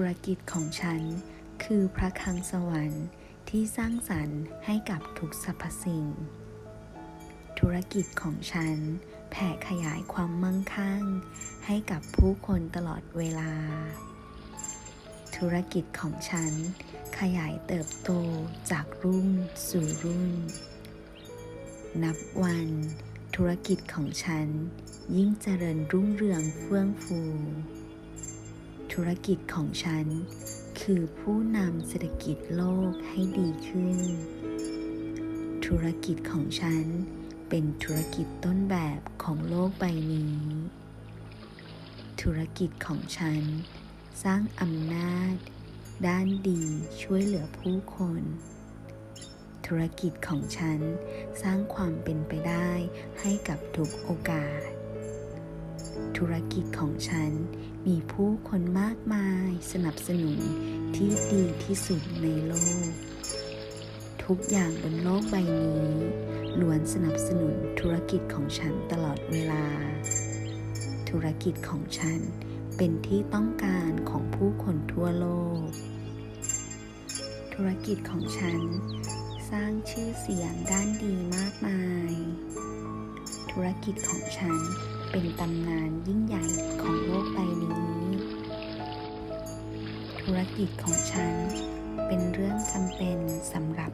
ธุรกิจของฉัน คือพระคลังสวรรค์ที่สร้างสรรค์ให้กับทุกสรรพสิ่ง ธุรกิจของฉัน แผ่ขยายความมั่งคั่ง ให้กับผู้คนตลอดเวลา ธุรกิจของฉัน ขยายเติบโตจากรุ่นสู่รุ่น นับวัน ธุรกิจของฉัน ยิ่งเจริญรุ่งเรืองเฟื่องฟู ธุรกิจของฉัน คือผู้นำเศรษฐกิจโลกให้ดีขึ้น ธุรกิจของฉัน เป็นธุรกิจต้นแบบของโลกใบนี้ ธุรกิจของฉัน สร้างอำนาจ ด้านดีช่วยเหลือผู้คน ธุรกิจของฉัน สร้างความเป็นไปได้ให้กับทุกโอกาส ธุรกิจของฉัน มีผู้คนมากมายสนับสนุนที่ดีที่สุดในโลก ทุกอย่างบนโลกใบนี้ล้วนสนับสนุนธุรกิจของฉันตลอดเวลา ธุรกิจของฉันเป็นที่ต้องการของผู้คนทั่วโลก ธุรกิจของฉันสร้างชื่อเสียงด้านดีมากมาย ธุรกิจของฉันเป็นตำนานยิ่งใหญ่ของโลกใบนี้ ธุรกิจของฉัน เป็นเรื่องจำเป็นสำหรับ